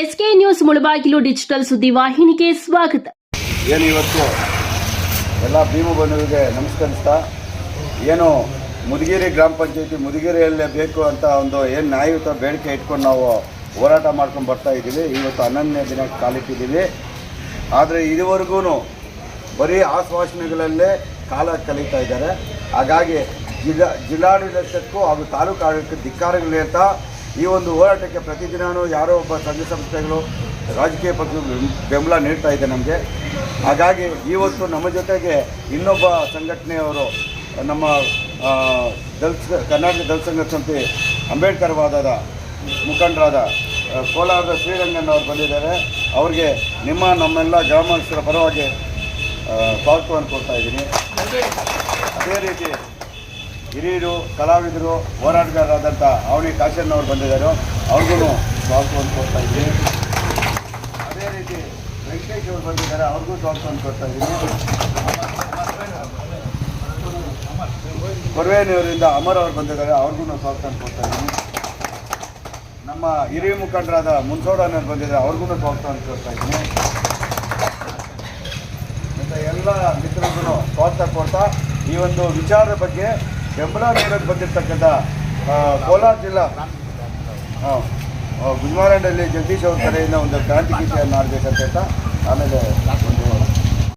S K news Mulbagal digital ಸುದ್ದಿವಾಹಿನಿಗೆ ಸ್ವಾಗತ. ಏನು ಇವತ್ತು? ಎಲ್ಲ ಭೀಮ ಬಂಧುವಿಗೆ ನಮಸ್ಕರಿಸ್ತಾ, ಏನು ಮುದಗಿರಿ ಗ್ರಾಮ ಪಂಚಾಯತಿ ಮುದಗಿರಿಯಲ್ಲೇ ಬೇಕು ಅಂತ ಒಂದು ಏನು ನ್ಯಾಯಯುತ ಬೇಡಿಕೆ ಇಟ್ಕೊಂಡು ನಾವು ಹೋರಾಟ ಮಾಡ್ಕೊಂಡು ಬರ್ತಾ ಇದ್ದೀವಿ. ಇವತ್ತು ಹನ್ನೊಂದನೇ ದಿನ ಕಾಲಿಟ್ಟಿದ್ದೀವಿ. ಆದರೆ ಇದುವರೆಗೂ ಬರೀ ಆಶ್ವಾಸನೆಗಳಲ್ಲೇ ಕಾಲ ಕಳೀತಾ ಇದ್ದಾರೆ. ಹಾಗಾಗಿ ಜಿಲ್ಲಾ ಜಿಲ್ಲಾಡಳಿತಕ್ಕೂ ಹಾಗೂ ತಾಲೂಕು ಆಡಳಿತಕ್ಕೆ ಧಿಕ್ಕಾರಗಳು ಹೇಳ್ತಾ ಈ ಒಂದು ಹೋರಾಟಕ್ಕೆ ಪ್ರತಿದಿನವೂ ಯಾರೋ ಒಬ್ಬ ಸಂಘ ಸಂಸ್ಥೆಗಳು ರಾಜಕೀಯ ಪಕ್ಷಗಳು ಬೆಂಬಲ ನೀಡ್ತಾ ಇದೆ ನಮಗೆ. ಹಾಗಾಗಿ ಇವತ್ತು ನಮ್ಮ ಜೊತೆಗೆ ಇನ್ನೊಬ್ಬ ಸಂಘಟನೆಯವರು ನಮ್ಮ ದಲ್ಸ್ ಕರ್ನಾಟಕ ದಲಿತ ಸಂಘ ಸಮಿತಿ ಅಂಬೇಡ್ಕರ್ ವಾದದ ಮುಖಂಡರಾದ ಕೋಲಾರದ ಶ್ರೀರಂಗನ್ ಅವರು ಬಂದಿದ್ದಾರೆ. ಅವರಿಗೆ ನಿಮ್ಮ, ನಮ್ಮೆಲ್ಲ ಗ್ರಾಮಸ್ಥರ ಪರವಾಗಿ ಸ್ವಾಗತವನ್ನು ಕೊಡ್ತಾ ಇದ್ದೀನಿ. ಅದೇ ರೀತಿ ಹಿರಿಯರು, ಕಲಾವಿದರು ಹೋರಾಟಗಾರರಾದಂಥ ಅವನಿ ಕಾಶನ್ ಅವರು ಬಂದಿದ್ದಾರೆ. ಅವ್ರಿಗೂ ಸ್ವಾಗತವನ್ನು ಕೊಡ್ತಾ ಇದ್ದೀನಿ. ಅದೇ ರೀತಿ ವೆಂಕಟೇಶ್ ಅವರು ಬಂದಿದ್ದಾರೆ, ಅವ್ರಿಗೂ ಸ್ವಾಗತವನ್ನು ಕೊಡ್ತಾ ಇದ್ದೀನಿ. ಕೊರವೇನಿಯವರಿಂದ ಅಮರ್ ಅವರು ಬಂದಿದ್ದಾರೆ, ಅವ್ರಿಗೂ ಸ್ವಾಗತವನ್ನು ಕೊಡ್ತಾ ಇದ್ದೀನಿ. ನಮ್ಮ ಹಿರಿಯ ಮುಖಂಡರಾದ ಮುನ್ಸೋಡನವ್ರು ಬಂದಿದ್ದಾರೆ, ಅವ್ರಿಗೂ ಸ್ವಾಗತವನ್ನು ಕೊಡ್ತಾ ಇದ್ದೀನಿ. ಮತ್ತು ಎಲ್ಲ ಮಿತ್ರರಿಗೂ ಸ್ವಾಗತ ಕೊಡ್ತಾ ಈ ಒಂದು ವಿಚಾರದ ಬಗ್ಗೆ ಬೆಂಬಲ ನೀಡಲು ಬಂದಿರತಕ್ಕಂಥ ಕೋಲಾರ ಜಿಲ್ಲಾ ಗುಜಮಾರಂಡಲ್ಲಿ ಜಗದೀಶ್ ಅವ್ರ ಕಡೆಯಿಂದ ಒಂದು ಕ್ರಾಂತಿ ಗೀತೆಯನ್ನು ಆಡಬೇಕಂತ ಆಮೇಲೆ